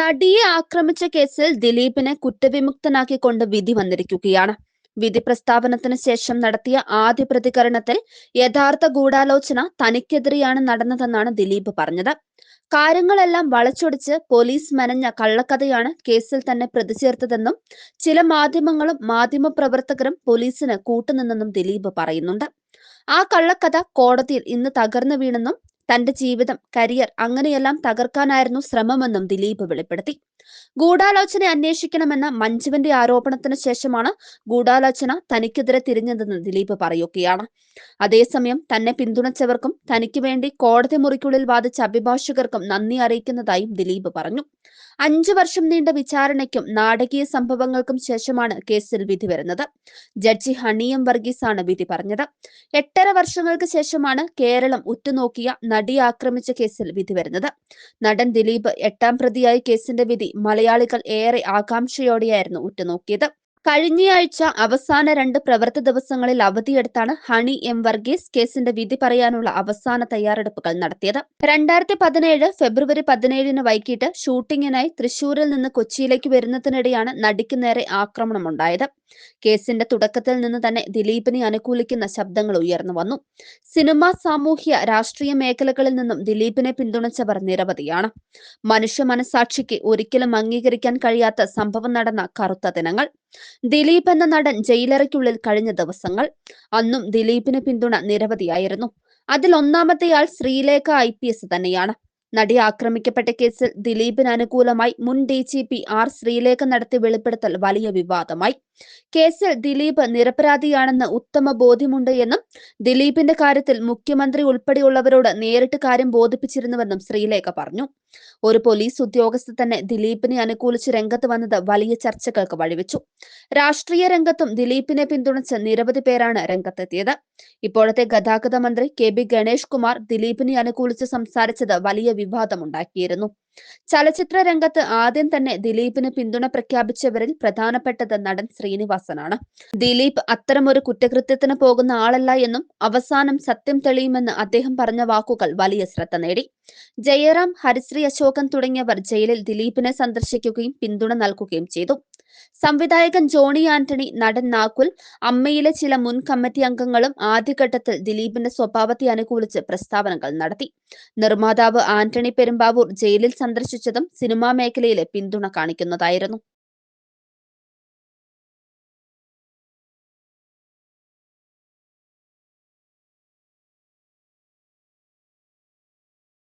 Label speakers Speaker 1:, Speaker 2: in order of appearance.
Speaker 1: നടിയെ ആക്രമിച്ച കേസിൽ ദിലീപിനെ കുറ്റവിമുക്തനാക്കിക്കൊണ്ട് വിധി വന്നിരിക്കുകയാണ്. വിധി പ്രസ്താവനത്തിന് ശേഷം നടത്തിയ ആദ്യ പ്രതികരണത്തിൽ യഥാർത്ഥ ഗൂഢാലോചന തനിക്കെതിരെയാണ് നടന്നതെന്നാണ് ദിലീപ് പറഞ്ഞത്. കാര്യങ്ങളെല്ലാം വളച്ചൊടിച്ച് പോലീസ് മെനഞ്ഞ കള്ളക്കഥയാണ് കേസിൽ തന്നെ പ്രതിചേർത്തതെന്നും ചില മാധ്യമങ്ങളും മാധ്യമപ്രവർത്തകരും പോലീസിന് കൂട്ടുനിന്നെന്നും ദിലീപ് പറയുന്നുണ്ട്. ആ കള്ളക്കഥ കോടതിയിൽ ഇന്ന് തകർന്നു വീണെന്നും തന്റെ ജീവിതം കരിയർ അങ്ങനെയെല്ലാം തകർക്കാനായിരുന്നു ശ്രമമെന്നും ദിലീപ് വെളിപ്പെടുത്തി. ഗൂഢാലോചന അന്വേഷിക്കണമെന്ന മഞ്ജുവിന്റെ ആരോപണത്തിന് ശേഷമാണ് ഗൂഢാലോചന തനിക്കെതിരെ തിരിഞ്ഞതെന്ന് ദിലീപ് പറയുകയാണ്. അതേസമയം തന്നെ പിന്തുണച്ചവർക്കും തനിക്ക് വേണ്ടി കോടതി മുറിക്കുള്ളിൽ വാദിച്ച അഭിഭാഷകർക്കും നന്ദി അറിയിക്കുന്നതായും ദിലീപ് പറഞ്ഞു. അഞ്ചു വർഷം നീണ്ട വിചാരണയ്ക്കും നാടകീയ സംഭവങ്ങൾക്കും ശേഷമാണ് കേസിൽ വിധി വരുന്നത്. ജഡ്ജി ഹണിയം വർഗീസാണ് വിധി പറഞ്ഞത്. എട്ടര വർഷങ്ങൾക്ക് ശേഷമാണ് കേരളം ഉറ്റുനോക്കിയ നടി ആക്രമിച്ച കേസിൽ വിധി വരുന്നത്. നടൻ ദിലീപ് എട്ടാം പ്രതിയായ കേസിന്റെ വിധി മലയാളികൾ ഏറെ ആകാംക്ഷയോടെയായിരുന്നു ഉറ്റുനോക്കിയത്. കഴിഞ്ഞയാഴ്ച അവസാന രണ്ട് പ്രവൃത്തി ദിവസങ്ങളിൽ അവധിയെടുത്താണ് ഹണി എം വർഗീസ് കേസിന്റെ വിധി പറയാനുള്ള അവസാന തയ്യാറെടുപ്പുകൾ നടത്തിയത്. രണ്ടായിരത്തി പതിനേഴ് ഫെബ്രുവരി പതിനേഴിന് വൈകിട്ട് ഷൂട്ടിങ്ങിനായി തൃശൂരിൽ നിന്ന് കൊച്ചിയിലേക്ക് വരുന്നതിനിടെയാണ് നടിക്ക് നേരെ ആക്രമണമുണ്ടായത്. കേസിന്റെ തുടക്കത്തിൽ നിന്ന് തന്നെ ദിലീപിനെ അനുകൂലിക്കുന്ന ശബ്ദങ്ങൾ ഉയർന്നു വന്നു. സിനിമ സാമൂഹ്യ രാഷ്ട്രീയ മേഖലകളിൽ നിന്നും ദിലീപിനെ പിന്തുണച്ചവർ നിരവധിയാണ്. മനുഷ്യ മനസാക്ഷിക്ക് ഒരിക്കലും അംഗീകരിക്കാൻ കഴിയാത്ത സംഭവം നടന്ന കറുത്ത ദിനങ്ങൾ ദിലീപ് എന്ന നടൻ ജയിലറയ്ക്കുള്ളിൽ കഴിഞ്ഞ ദിവസങ്ങൾ അന്നും ദിലീപിന് പിന്തുണ നിരവധിയായിരുന്നു. അതിൽ ഒന്നാമത്തെയാൾ ശ്രീലേഖ ഐ പി എസ് തന്നെയാണ്. നടി ആക്രമിക്കപ്പെട്ട കേസിൽ ദിലീപിന് അനുകൂലമായി മുൻ D G P R Sreelekha നടത്തിയ വെളിപ്പെടുത്തൽ വലിയ വിവാദമായി. കേസിൽ ദിലീപ് നിരപരാധിയാണെന്ന് ഉത്തമ ബോധ്യമുണ്ട് എന്നും ദിലീപിന്റെ കാര്യത്തിൽ മുഖ്യമന്ത്രി ഉൾപ്പെടെയുള്ളവരോട് നേരിട്ട് കാര്യം ബോധിപ്പിച്ചിരുന്നുവെന്നും ശ്രീലേഖ പറഞ്ഞു. ഒരു പോലീസ് ഉദ്യോഗസ്ഥ തന്നെ ദിലീപിനെ അനുകൂലിച്ച് രംഗത്ത് വന്നത് വലിയ ചർച്ചകൾക്ക് വഴിവെച്ചു. രാഷ്ട്രീയ രംഗത്തും ദിലീപിനെ പിന്തുണച്ച് നിരവധി പേരാണ് രംഗത്തെത്തിയത്. ഇപ്പോഴത്തെ ഗതാഗത മന്ത്രി കെ ബി ഗണേഷ് കുമാർ ദിലീപിനെ അനുകൂലിച്ച് സംസാരിച്ചത് വലിയ വിവാദമുണ്ടാക്കിയിരുന്നു. ചലച്ചിത്ര രംഗത്ത് ആദ്യം തന്നെ ദിലീപിന് പിന്തുണ പ്രഖ്യാപിച്ചവരിൽ പ്രധാനപ്പെട്ടത് നടൻ ശ്രീനിവാസനാണ്. ദിലീപ് അത്തരമൊരു കുറ്റകൃത്യത്തിന് പോകുന്ന ആളല്ല എന്നും അവസാനം സത്യം തെളിയുമെന്ന് അദ്ദേഹം പറഞ്ഞ വാക്കുകൾ വലിയ ശ്രദ്ധ നേടി. ജയറാം ഹരിശ്രീ അശോകൻ തുടങ്ങിയവർ ജയിലിൽ ദിലീപിനെ സന്ദർശിക്കുകയും പിന്തുണ നൽകുകയും ചെയ്തു. സംവിധായകൻ ജോണി ആന്റണി നടൻ നാക്കുൽ അമ്മയിലെ ചില മുൻ കമ്മിറ്റി അംഗങ്ങളും ആദ്യഘട്ടത്തിൽ ദിലീപിന്റെ സ്വഭാവത്തെ അനുകൂലിച്ച് പ്രസ്താവനകൾ നടത്തി. നിർമ്മാതാവ് ആന്റണി പെരുമ്പാവൂർ ജയിലിൽ സന്ദർശിച്ചതും സിനിമാ മേഖലയിലെ പിന്തുണ കാണിക്കുന്നതായിരുന്നു.